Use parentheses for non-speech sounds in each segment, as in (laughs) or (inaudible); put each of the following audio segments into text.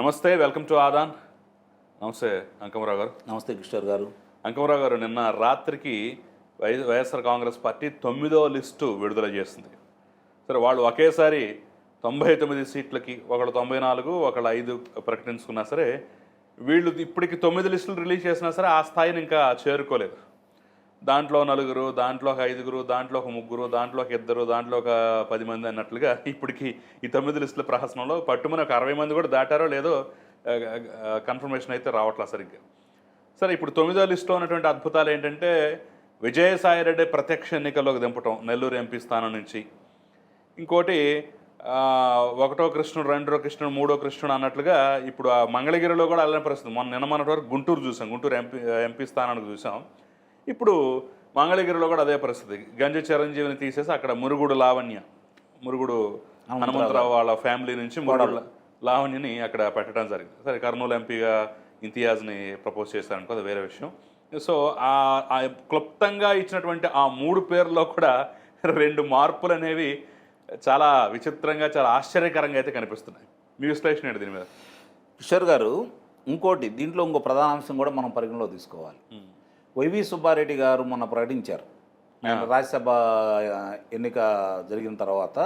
నమస్తే welcome to Aadan. నమస్తే అంకమరావు గారు. నమస్తే కిషోర్ గారు. అంకమరావు గారు నిన్న రాత్రికి వై వైఎస్ఆర్ కాంగ్రెస్ పార్టీ తొమ్మిదో లిస్టు విడుదల చేసింది. సరే వాళ్ళు ఒకేసారి తొంభై తొమ్మిది సీట్లకి ఒకళ్ళు తొంభై నాలుగు ఒకళ్ళు ఐదు ప్రకటించుకున్నా సరే వీళ్ళు ఇప్పటికి తొమ్మిది లిస్టులు రిలీజ్ చేసినా సరే ఆ స్థాయిని ఇంకా చేరుకోలేదు. దాంట్లో నలుగురు దాంట్లో ఒక ఐదుగురు దాంట్లో ఒక ముగ్గురు దాంట్లో ఒక ఇద్దరు దాంట్లో ఒక పది మంది అన్నట్లుగా ఇప్పటికి ఈ తొమ్మిది లిస్టుల ప్రహసనంలో పట్టుమని ఒక అరవై మంది కూడా దాటారో లేదో కన్ఫర్మేషన్ అయితే రావట్లా సరిగ్గా. సరే ఇప్పుడు తొమ్మిదో లిస్టులో ఉన్నటువంటి అద్భుతాలు ఏంటంటే విజయసాయిరెడ్డి ప్రత్యక్ష ఎన్నికల్లోకి దింపటం నెల్లూరు ఎంపీ స్థానం నుంచి. ఇంకోటి ఒకటో కృష్ణుడు రెండో కృష్ణుడు మూడో కృష్ణుడు అన్నట్లుగా ఇప్పుడు ఆ మంగళగిరిలో కూడా అలానే పరిస్థితి. మొన్న నిన్న మొన్నటి వరకు గుంటూరు చూసాం గుంటూరు ఎంపీ ఎంపీ స్థానానికి చూసాం. ఇప్పుడు మంగళగిరిలో కూడా అదే పరిస్థితి. గంజ చిరంజీవిని తీసేసి అక్కడ మురుగుడు లావణ్య మురుగుడు హనుమంతరావు వాళ్ళ ఫ్యామిలీ నుంచి మురుగుడు లావణ్యని అక్కడ పెట్టడం జరిగింది. సరే కర్నూలు ఎంపీగా ఇంతియాజ్ని ప్రపోజ్ చేశారనుకో అది వేరే విషయం. సో ఆ క్లుప్తంగా ఇచ్చినటువంటి ఆ మూడు పేర్లలో కూడా రెండు మార్పులు అనేవి చాలా విచిత్రంగా చాలా ఆశ్చర్యకరంగా అయితే కనిపిస్తున్నాయి. మీ విశ్లేషణ ఏంటి దీని మీద? కిషోర్ గారు ఇంకోటి దీంట్లో ఇంకో ప్రధాన అంశం కూడా మనం పరిగణలో తీసుకోవాలి. వైవి సుబ్బారెడ్డి గారు మొన్న ప్రకటించారు. ఆయన రాజ్యసభ ఎన్నిక జరిగిన తర్వాత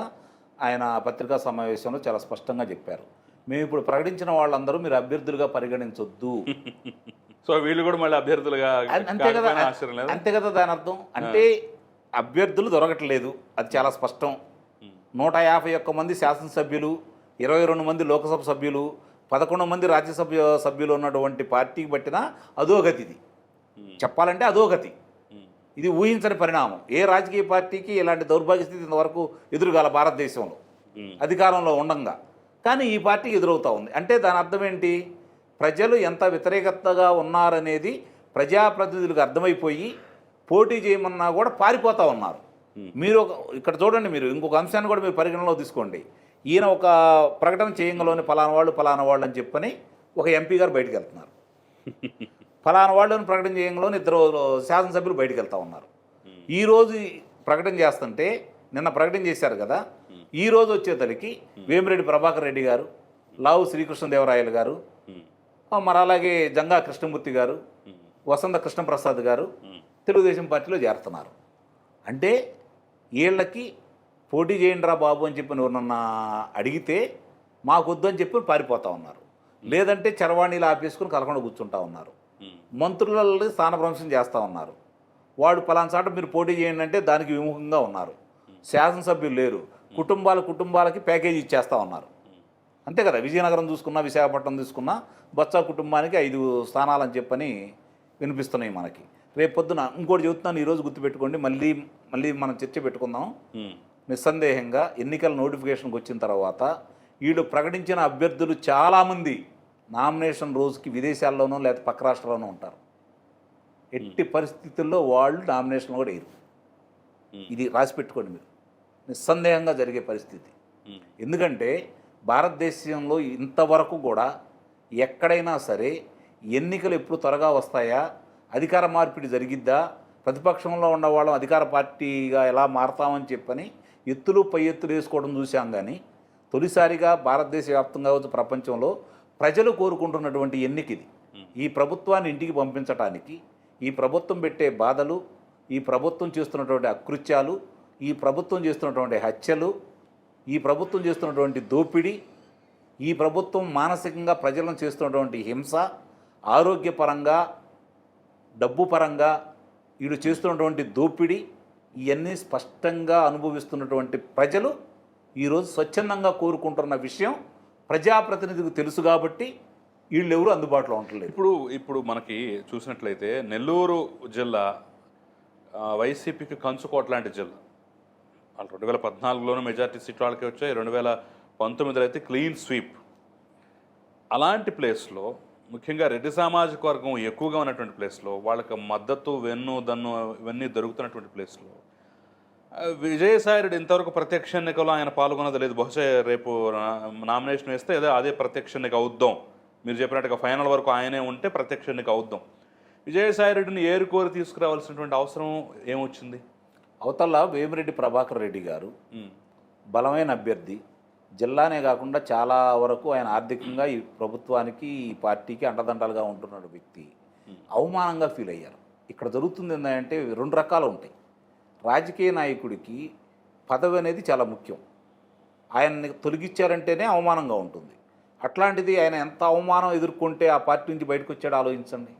ఆయన పత్రికా సమావేశంలో చాలా స్పష్టంగా చెప్పారు. మేము ఇప్పుడు ప్రకటించిన వాళ్ళందరూ మీరు అభ్యర్థులుగా పరిగణించొద్దు. (laughs) సో వీళ్ళు కూడా మళ్ళీ అభ్యర్థులుగా అంతే కదా అంతే కదా దాని అర్థం. అంటే అభ్యర్థులు దొరకట్లేదు. అది చాలా స్పష్టం. నూట యాభై ఒక్క మంది శాసనసభ్యులు ఇరవై రెండు మంది లోకసభ సభ్యులు పదకొండు మంది రాజ్యసభ సభ్యులు ఉన్నటువంటి పార్టీకి పట్టిన అధోగతి ఇది చెప్పాలంటే అధోగతి ఇది ఊహించని పరిణామం. ఏ రాజకీయ పార్టీకి ఇలాంటి దౌర్భాగ్య స్థితి ఇంతవరకు ఎదురుగాల భారతదేశంలో? అధికారంలో ఉండంగా. కానీ ఈ పార్టీకి ఎదురవుతా ఉంది. అంటే దాని అర్థం ఏంటి? ప్రజలు ఎంత వ్యతిరేకతగా ఉన్నారనేది ప్రజాప్రతినిధులకు అర్థమైపోయి పోటీ చేయమన్నా కూడా పారిపోతూ ఉన్నారు. మీరు ఒక ఇక్కడ చూడండి మీరు ఇంకొక అంశాన్ని కూడా మీరు పరిగణనలో తీసుకోండి. ఈయన ఒక ప్రకటన చేయంగలోని ఫలానా వాళ్ళు ఫలానా వాళ్ళు అని చెప్పని ఒక ఎంపీ గారు బయటకు వెళ్తున్నారు. (laughs) ఫలానా వాళ్ళని ప్రకటన చేయంలోని ఇద్దరు శాసనసభ్యులు బయటకు వెళ్తా ఉన్నారు. ఈ రోజు ప్రకటన చేస్తుంటే నిన్న ప్రకటన చేశారు కదా ఈ రోజు వచ్చేతలకి వేమిరెడ్డి ప్రభాకర్ రెడ్డి గారు లావు శ్రీకృష్ణదేవరాయలు గారు మరి అలాగే జంగా కృష్ణమూర్తి గారు వసంత కృష్ణప్రసాద్ గారు తెలుగుదేశం పార్టీలో చేరుతున్నారు. అంటే వీళ్ళకి పోటీ చేయండి రా బాబు అని చెప్పి ఎవరన్నా అడిగితే మాకు వద్దు అని చెప్పి పారిపోతా ఉన్నారు. లేదంటే చరవాణిలు ఆపేసుకుని కలకుండా కూర్చుంటా ఉన్నారు. మంత్రులని స్థానభ్రంశం చేస్తూ ఉన్నారు. వాడు పలానా చాట మీరు పోటీ చేయండి అంటే దానికి విముఖంగా ఉన్నారు. శాసనసభ్యులు లేరు. కుటుంబాల కుటుంబాలకి ప్యాకేజీ ఇచ్చేస్తూ ఉన్నారు. అంతే కదా? విజయనగరం చూసుకున్నా విశాఖపట్నం చూసుకున్నా బొత్స కుటుంబానికి ఐదు స్థానాలని చెప్పని వినిపిస్తున్నాయి మనకి. రేపు పొద్దున ఇంకోటి చెబుతున్నాను ఈరోజు గుర్తుపెట్టుకోండి. మళ్ళీ మళ్ళీ మనం చర్చ పెట్టుకుందాం. నిస్సందేహంగా ఎన్నికల నోటిఫికేషన్కి వచ్చిన తర్వాత వీళ్ళు ప్రకటించిన అభ్యర్థులు చాలామంది నామినేషన్ రోజుకి విదేశాల్లోనూ లేదా పక్క రాష్ట్రాల్లోనూ ఉంటారు. ఎట్టి పరిస్థితుల్లో వాళ్ళు నామినేషన్ కూడా వేయరు. ఇది రాసి పెట్టుకోండి మీరు. నిస్సందేహంగా జరిగే పరిస్థితి. ఎందుకంటే భారతదేశంలో ఇంతవరకు కూడా ఎక్కడైనా సరే ఎన్నికలు ఎప్పుడు త్వరగా వస్తాయా? అధికార మార్పిడి జరిగిద్దా? ప్రతిపక్షంలో ఉన్న వాళ్ళం అధికార పార్టీగా ఎలా మారతామని చెప్పని ఎత్తులు పై ఎత్తులు వేసుకోవడం చూసాం కానీ తొలిసారిగా భారతదేశ వ్యాప్తంగా కావచ్చు ప్రపంచంలో ప్రజలు కోరుకుంటున్నటువంటి ఎన్నికది. ఈ ప్రభుత్వాన్ని ఇంటికి పంపించటానికి ఈ ప్రభుత్వం పెట్టే బాధలు ఈ ప్రభుత్వం చేస్తున్నటువంటి అకృత్యాలు ఈ ప్రభుత్వం చేస్తున్నటువంటి హత్యలు ఈ ప్రభుత్వం చేస్తున్నటువంటి దోపిడీ ఈ ప్రభుత్వం మానసికంగా ప్రజలను చేస్తున్నటువంటి హింస ఆరోగ్యపరంగా డబ్బు పరంగా వీడు చేస్తున్నటువంటి దోపిడీ ఇవన్నీ స్పష్టంగా అనుభవిస్తున్నటువంటి ప్రజలు ఈరోజు స్వచ్ఛందంగా కోరుకుంటున్న విషయం ప్రజాప్రతినిధికి తెలుసు కాబట్టి వీళ్ళు ఎవరు అందుబాటులో ఉండలేదు ఇప్పుడు ఇప్పుడు మనకి చూసినట్లయితే నెల్లూరు జిల్లా వైసీపీకి కంచుకోట లాంటి జిల్లా. వాళ్ళు రెండు వేల పద్నాలుగులోనూ మెజార్టీ సీట్లు వాళ్ళకి వచ్చాయి రెండు వేల పంతొమ్మిదిలో అయితే క్లీన్ స్వీప్. అలాంటి ప్లేస్లో ముఖ్యంగా రెడ్డి సామాజిక వర్గం ఎక్కువగా ఉన్నటువంటి ప్లేస్లో వాళ్ళకి మద్దతు వెన్ను దన్ను ఇవన్నీ దొరుకుతున్నటువంటి ప్లేస్లో ఆ, విజయసాయి రెడ్డి ఇంతవరకు ప్రత్యక్ష ఎన్నికలో ఆయన పాల్గొన్నది లేదు. బహుశా రేపు నామినేషన్ వేస్తే అదే అదే ప్రత్యక్ష ఎన్నిక అవుద్దాం. మీరు చెప్పినట్టుగా ఫైనల్ వరకు ఆయనే ఉంటే ప్రత్యక్ష ఎన్నిక అవుద్దాం. విజయసాయి రెడ్డిని ఏరుకోరి తీసుకురావాల్సినటువంటి అవసరం ఏమొచ్చింది? అవతల వేమిరెడ్డి ప్రభాకర్ రెడ్డి గారు బలమైన అభ్యర్థి. జిల్లానే కాకుండా చాలా వరకు ఆయన ఆర్థికంగా ఈ ప్రభుత్వానికి ఈ పార్టీకి అండదండలుగా ఉంటున్నాడు వ్యక్తి. అవమానంగా ఫీల్ అయ్యారు. ఇక్కడ జరుగుతుంది ఏంటంటే రెండు రకాలు ఉంటాయి. రాజకీయ నాయకుడికి పదవి అనేది చాలా ముఖ్యం. ఆయన్ని తొలగించారంటేనే అవమానంగా ఉంటుంది. అట్లాంటిది ఆయన ఎంత అవమానం ఎదుర్కొంటే ఆ పార్టీ నుంచి బయటకు వచ్చాడో ఆలోచించండి.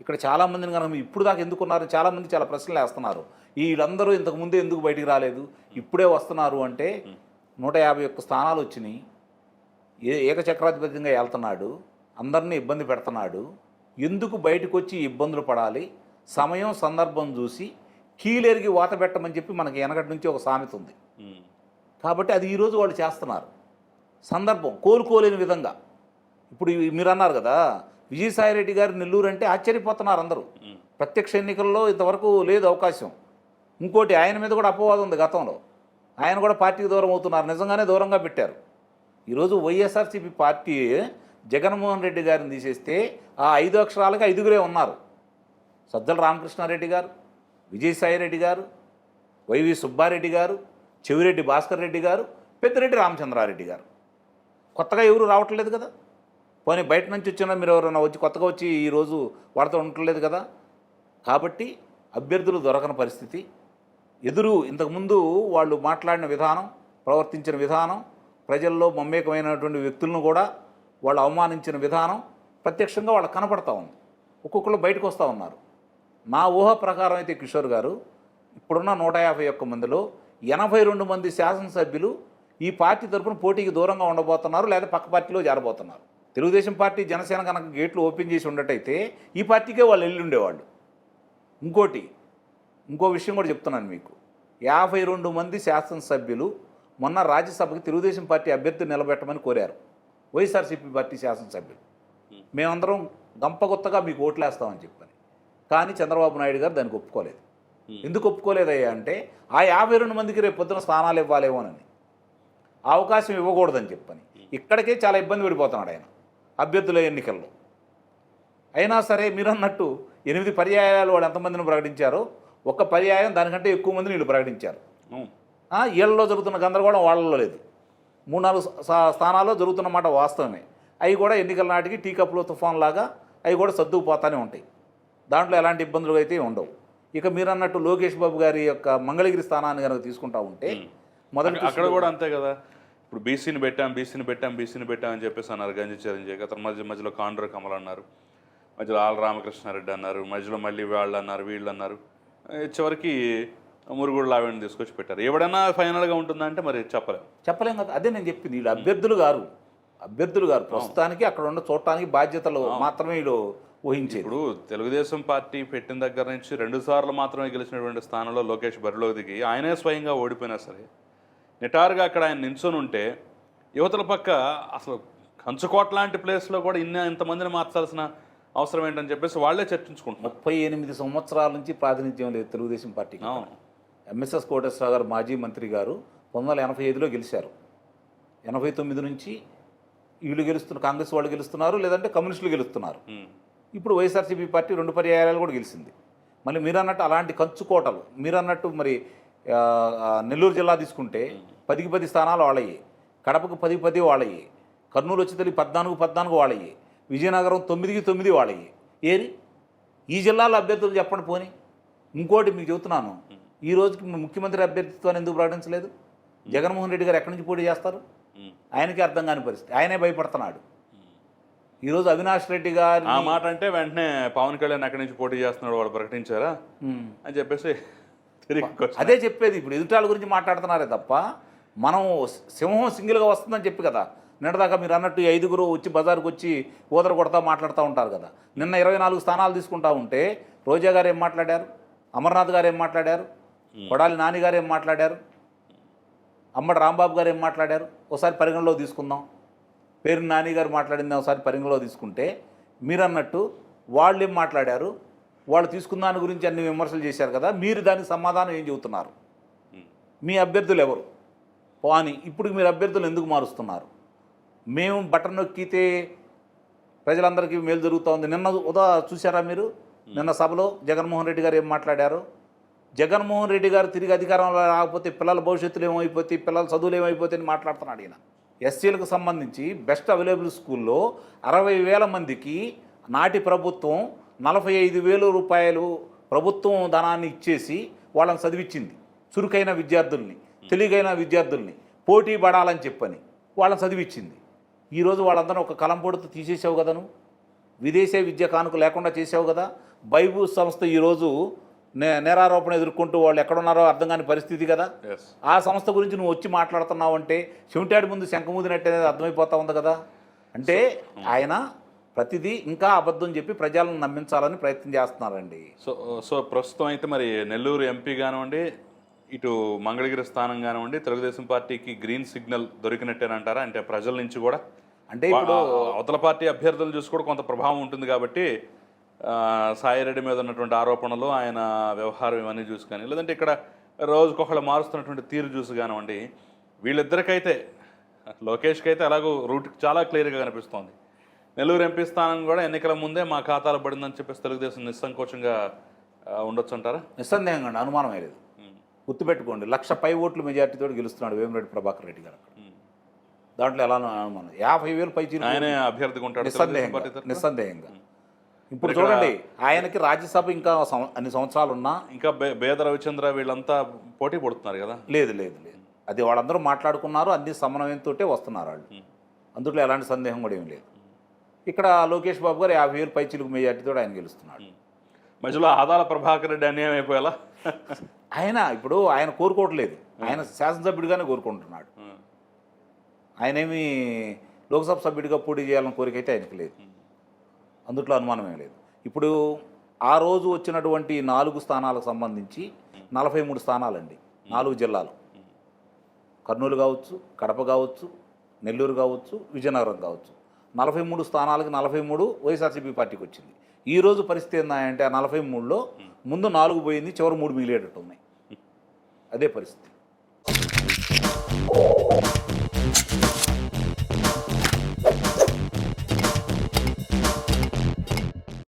ఇక్కడ చాలామందిని కనుక ఇప్పుడు దాకా ఎందుకున్నారు? చాలామంది చాలా ప్రశ్నలు వేస్తున్నారు. వీళ్ళందరూ ఇంతకుముందే ఎందుకు బయటికి రాలేదు? ఇప్పుడే వస్తున్నారు అంటే నూట యాభై ఒక్క స్థానాలు వచ్చినాయి. ఏ ఏకచక్రాధిపత్యంగా వెళ్తున్నాడు అందరినీ ఇబ్బంది పెడుతున్నాడు. ఎందుకు బయటకు వచ్చి ఇబ్బందులు పడాలి? సమయం సందర్భం చూసి కీలేరికి వాత పెట్టమని చెప్పి మనకి వెనకటి నుంచి ఒక సామెత ఉంది. కాబట్టి అది ఈరోజు వాళ్ళు చేస్తున్నారు. సందర్భం కోలుకోలేని విధంగా. ఇప్పుడు మీరు అన్నారు కదా విజయసాయిరెడ్డి గారు నెల్లూరు అంటే ఆశ్చర్యపోతున్నారు అందరూ. ప్రత్యక్ష ఎన్నికల్లో ఇంతవరకు లేదు అవకాశం. ఇంకోటి ఆయన మీద కూడా అపవాదం ఉంది గతంలో. ఆయన కూడా పార్టీకి దూరం అవుతున్నారు. నిజంగానే దూరంగా పెట్టారు. ఈరోజు వైఎస్ఆర్సీపీ పార్టీ జగన్మోహన్ రెడ్డి గారిని తీసేస్తే ఆ ఐదు అక్షరాలకి ఐదుగురే ఉన్నారు. సజ్జల రామకృష్ణారెడ్డి గారు విజయసాయిరెడ్డి గారు వైవి సుబ్బారెడ్డి గారు చెవిరెడ్డి భాస్కర్ రెడ్డి గారు పెద్దిరెడ్డి రామచంద్రారెడ్డి గారు. కొత్తగా ఎవరు రావట్లేదు కదా? పోనీ బయట నుంచి వచ్చినా మీరు ఎవరైనా వచ్చి కొత్తగా వచ్చి ఈరోజు వాడితో ఉండట్లేదు కదా? కాబట్టి అభ్యర్థులు దొరకని పరిస్థితి. ఎదురు ఇంతకుముందు వాళ్ళు మాట్లాడిన విధానం ప్రవర్తించిన విధానం ప్రజల్లో మమ్మేకమైనటువంటి వ్యక్తులను కూడా వాళ్ళు అవమానించిన విధానం ప్రత్యక్షంగా వాళ్ళకి కనపడతా ఉంది. ఒక్కొక్కరు బయటకు వస్తూ ఉన్నారు. నా ఊహ ప్రకారం అయితే కిషోర్ గారు ఇప్పుడున్న నూట యాభై ఒక్క మందిలో ఎనభై రెండు మంది శాసనసభ్యులు ఈ పార్టీ తరఫున పోటీకి దూరంగా ఉండబోతున్నారు లేదా పక్క పార్టీలో చేరబోతున్నారు తెలుగుదేశం పార్టీ జనసేన కనుక గేట్లు ఓపెన్ చేసి ఉండటైతే ఈ పార్టీకే వాళ్ళు వెళ్ళి ఉండేవాళ్ళు ఇంకోటి ఇంకో విషయం కూడా చెప్తున్నాను మీకు. యాభై రెండు మంది శాసనసభ్యులు మొన్న రాజ్యసభకి తెలుగుదేశం పార్టీ అభ్యర్థి నిలబెట్టమని కోరారు. వైఎస్ఆర్సీపీ పార్టీ శాసనసభ్యులు. మేమందరం గంపగొత్తగా మీకు ఓట్లేస్తామని చెప్పారు. కానీ చంద్రబాబు నాయుడు గారు దానికి ఒప్పుకోలేదు. ఎందుకు ఒప్పుకోలేదయ్యా అంటే ఆ యాభై రెండు మందికి రేపు పొద్దున స్థానాలు ఇవ్వాలేమోనని అవకాశం ఇవ్వకూడదని చెప్పని. ఇక్కడికే చాలా ఇబ్బంది పడిపోతున్నాడు ఆయన అభ్యర్థుల ఎన్నికల్లో. అయినా సరే మీరు అన్నట్టు ఎనిమిది పర్యాయాలు వాళ్ళు ఎంతమందిని ప్రకటించారో ఒక్క పర్యాయం దానికంటే ఎక్కువ మందిని వీళ్ళు ప్రకటించారు. ఆ, వీళ్ళలో జరుగుతున్న గందరగోళం వాళ్ళలో లేదు. మూడు నాలుగు స్థానాల్లో జరుగుతున్న మాట వాస్తవమే. అవి కూడా ఎన్నికల నాటికి టీ కప్పులో తుఫాన్ లాగా అవి కూడా సర్దుకుపోతానే ఉంటాయి. దాంట్లో ఎలాంటి ఇబ్బందులు అయితే ఉండవు. ఇక మీరు అన్నట్టు లోకేష్ బాబు గారి యొక్క మంగళగిరి స్థానాన్ని కనుక తీసుకుంటా ఉంటే మొదటి అక్కడ- కూడా అంతే కదా. ఇప్పుడు బీసీని పెట్టాం బీసీని పెట్టాం బీసీని పెట్టాం అని చెప్పేసి అన్నారు గంజి చిరంజీవి అతను మధ్య మధ్యలో కాండ్ర కమల్ అన్నారు. మధ్యలో ఆల్ రామకృష్ణారెడ్డి అన్నారు. మధ్యలో మళ్ళీ వాళ్ళు అన్నారు వీళ్ళు అన్నారు. చివరికి మురుగుడు లావేణి తీసుకొచ్చి పెట్టారు. ఎవడన్నా ఫైనల్గా ఉంటుందంటే మరి చెప్పలేం. చెప్పలేం కదా. అదే నేను చెప్పింది. వీళ్ళు అభ్యర్థులు గారు. అభ్యర్థులు గారు. ప్రస్తుతానికి అక్కడ ఉన్న చూడటానికి బాధ్యతలు మాత్రమే వీళ్ళు ఊహించేది. ఇప్పుడు తెలుగుదేశం పార్టీ పెట్టిన దగ్గర నుంచి రెండు సార్లు మాత్రమే గెలిచినటువంటి స్థానంలో లోకేష్ బరిలో దిగి ఆయనే స్వయంగా ఓడిపోయినా సరే నిటారుగా అక్కడ ఆయన నించొని ఉంటే యువతల పక్క అసలు కంచుకోట లాంటి ప్లేస్లో కూడా ఇన్న ఇంతమందిని మార్చాల్సిన అవసరం ఏంటని చెప్పేసి వాళ్ళే చర్చించుకుంటున్నారు. ముప్పై ఎనిమిది సంవత్సరాల నుంచి ప్రాతినిధ్యం లేదు తెలుగుదేశం పార్టీకి. అవును. ఎంఎస్ఎస్ కోటేశ్వరరావు గారు మాజీ మంత్రి గారు పంతొమ్మిది వందల ఎనభై ఐదులో గెలిచారు. ఎనభై తొమ్మిది నుంచి వీళ్ళు గెలుస్తున్నారు కాంగ్రెస్ వాళ్ళు గెలుస్తున్నారు లేదంటే కమ్యూనిస్టులు గెలుస్తున్నారు. ఇప్పుడు వైఎస్ఆర్సీపీ పార్టీ రెండు పర్యాయాలు కూడా గెలిచింది. మళ్ళీ మీరు అన్నట్టు అలాంటి కంచుకోటలు మీరు అన్నట్టు మరి నెల్లూరు జిల్లా తీసుకుంటే పదికి పది స్థానాలు వాళ్ళయ్యాయి కడపకు పది పది వాళ్ళయ్యాయి కర్నూలు వచ్చి తెలియ పద్నాలుగు పద్నాలుగు వాళ్ళయ్యాయి విజయనగరం తొమ్మిదికి తొమ్మిది వాళ్ళయ్యాయి ఏరి ఈ జిల్లాలో అభ్యర్థులు చెప్పండి పోని. ఇంకోటి మీకు చెబుతున్నాను. ఈ రోజుకి ముఖ్యమంత్రి అభ్యర్థిత్వాన్ని ఎందుకు ప్రకటించలేదు? జగన్మోహన్ రెడ్డి గారు ఎక్కడి నుంచి పోటీ చేస్తారు. ఆయనకి అర్థం కాని పరిస్థితి. ఆయనే భయపడుతున్నాడు. ఈరోజు అవినాష్ రెడ్డి గారి ఆ మాట అంటే వెంటనే పవన్ కళ్యాణ్ ఎక్కడి నుంచి పోటీ చేస్తున్నాడు వాళ్ళు ప్రకటించారా? అని చెప్పేసి. అదే చెప్పేది ఇప్పుడు ఎదుటాల గురించి మాట్లాడుతున్నారే తప్ప మనం సింహం సింగిల్గా వస్తుందని చెప్పి కదా నిన్నదాకా మీరు అన్నట్టు ఐదుగురు వచ్చి బజార్కి వచ్చి ఊదర కొడతా మాట్లాడుతూ ఉంటారు కదా. నిన్న ఇరవై నాలుగు స్థానాలు తీసుకుంటా ఉంటే రోజా గారు ఏం మాట్లాడారు? అమర్నాథ్ గారు ఏం మాట్లాడారు? కొడాలి నాని గారు ఏం మాట్లాడారు? అమ్మడి రాంబాబు గారు ఏం మాట్లాడారు? ఒకసారి పరిగణలో తీసుకుందాం. పేరు నాని గారు మాట్లాడింది ఒకసారి పరిగణలో తీసుకుంటే మీరు అన్నట్టు వాళ్ళు ఏం మాట్లాడారు? వాళ్ళు తీసుకున్న దాని గురించి అన్ని విమర్శలు చేశారు కదా మీరు దానికి సమాధానం ఏం చెబుతున్నారు. మీ అభ్యర్థులు ఎవరు? పోని ఇప్పుడు మీరు అభ్యర్థులు ఎందుకు మారుస్తున్నారు? మేము బటన్ నొక్కితే ప్రజలందరికీ మేలు జరుగుతూ ఉంది. నిన్న ఉదా చూసారా మీరు? నిన్న సభలో జగన్మోహన్ రెడ్డి గారు ఏం మాట్లాడారు? జగన్మోహన్ రెడ్డి గారు తిరిగి అధికారంలో రాకపోతే పిల్లల భవిష్యత్తులు ఏమైపోతే పిల్లల చదువులు ఏమైపోతే అని మాట్లాడుతున్నాడు ఈయన. ఎస్సీలకు సంబంధించి బెస్ట్ అవైలబుల్ స్కూల్లో అరవై వేల మందికి నాటి ప్రభుత్వం నలభై ఐదు వేలు రూపాయలు ప్రభుత్వం ధనాన్ని ఇచ్చేసి వాళ్ళని చదివించింది చురుకైన విద్యార్థుల్ని తెలివైన విద్యార్థుల్ని పోటీ పడాలని చెప్పని వాళ్ళని చదివించింది ఈరోజు వాళ్ళందరూ ఒక కలంపొడుతూ తీసేసావు కదను విదేశీ విద్య కానుక లేకుండా చేసావు కదా? బైబు సంస్థ ఈరోజు నే నేరారోపణ ఎదుర్కొంటూ వాళ్ళు ఎక్కడున్నారో అర్థం కాని పరిస్థితి కదా. ఆ సంస్థ గురించి నువ్వు వచ్చి మాట్లాడుతున్నావు అంటే చెవిటాడి ముందు శంఖమూదినట్టు అనేది అర్థమైపోతా ఉంది కదా. అంటే ఆయన ప్రతిదీ ఇంకా అబద్ధం చెప్పి ప్రజలను నమ్మించాలని ప్రయత్నం చేస్తున్నారండి. సో సో ప్రస్తుతం అయితే మరి నెల్లూరు ఎంపీ కానివ్వండి ఇటు మంగళగిరి స్థానం కానివ్వండి తెలుగుదేశం పార్టీకి గ్రీన్ సిగ్నల్ దొరికినట్టేనంటారా? అంటే ప్రజల నుంచి కూడా అంటే ఇప్పుడు అవతల పార్టీ అభ్యర్థులను చూసి కూడా కొంత ప్రభావం ఉంటుంది కాబట్టి సాయిరెడ్డి మీద ఉన్నటువంటి ఆరోపణలు ఆయన వ్యవహారం ఇవన్నీ చూసి కానీ లేదంటే ఇక్కడ రోజుకొకళ్ళు మారుస్తున్నటువంటి తీరు చూసి కానివ్వండి వీళ్ళిద్దరికైతే లోకేష్కి అయితే అలాగూ రూట్ చాలా క్లియర్గా కనిపిస్తోంది. నెల్లూరు ఎంపీ స్థానం కూడా ఎన్నికల ముందే మా ఖాతాలో పడిందని చెప్పేసి తెలుగుదేశం నిస్సంకోచంగా ఉండొచ్చు అంటారా నిస్సందేహంగా అండి అనుమానమే లేదు. గుర్తుపెట్టుకోండి లక్ష పై ఓట్ల మెజార్టీతో గెలుస్తున్నాడు వేమిరెడ్డి ప్రభాకర్ రెడ్డి గారు అక్కడ. దాంట్లో ఎలా అనుమానం యాభై వేలు పై ఆయనే అభ్యర్థిగా ఉంటాడు నిస్సందేహంగా? నిస్సందేహంగా. ఇప్పుడు చూడండి ఆయనకి రాజ్యసభ ఇంకా అన్ని సంవత్సరాలు ఉన్నా ఇంకా బేద రవిచంద్ర వీళ్ళంతా పోటీ పడుతున్నారు కదా? లేదు లేదు లేదు. అది వాళ్ళందరూ మాట్లాడుకున్నారు అన్ని సమన్వయంతో వస్తున్నారు వాళ్ళు. అందులో ఎలాంటి సందేహం కూడా ఏం లేదు. ఇక్కడ లోకేష్ బాబు గారు యాభై వేలు పై చిలుకు మెజార్టీతో ఆయన గెలుస్తున్నాడు. మధ్యలో ఆదాల ప్రభాకర్ రెడ్డి అన్యాయం అయిపోయేలా? ఆయన ఇప్పుడు ఆయన కోరుకోవట్లేదు. ఆయన శాసనసభ్యుడిగానే కోరుకుంటున్నాడు. ఆయనేమి లోక్సభ సభ్యుడిగా పోటీ చేయాలని కోరిక అయితే ఆయనకి లేదు. అందుట్లో అనుమానమే లేదు. ఇప్పుడు ఆ రోజు వచ్చినటువంటి నాలుగు స్థానాలకు సంబంధించి నలభై మూడు స్థానాలండి. నాలుగు జిల్లాలు. కర్నూలు కావచ్చు కడప కావచ్చు నెల్లూరు కావచ్చు విజయనగరం కావచ్చు. నలభై మూడు స్థానాలకి నలభై మూడు వైఎస్ఆర్సీపీ పార్టీకి వచ్చింది. ఈ రోజు పరిస్థితి ఏంటంటే ఆ నలభై మూడులో ముందు నాలుగు పోయింది చివరి మూడు మిగిలేటట్టు ఉన్నాయి. అదే పరిస్థితి.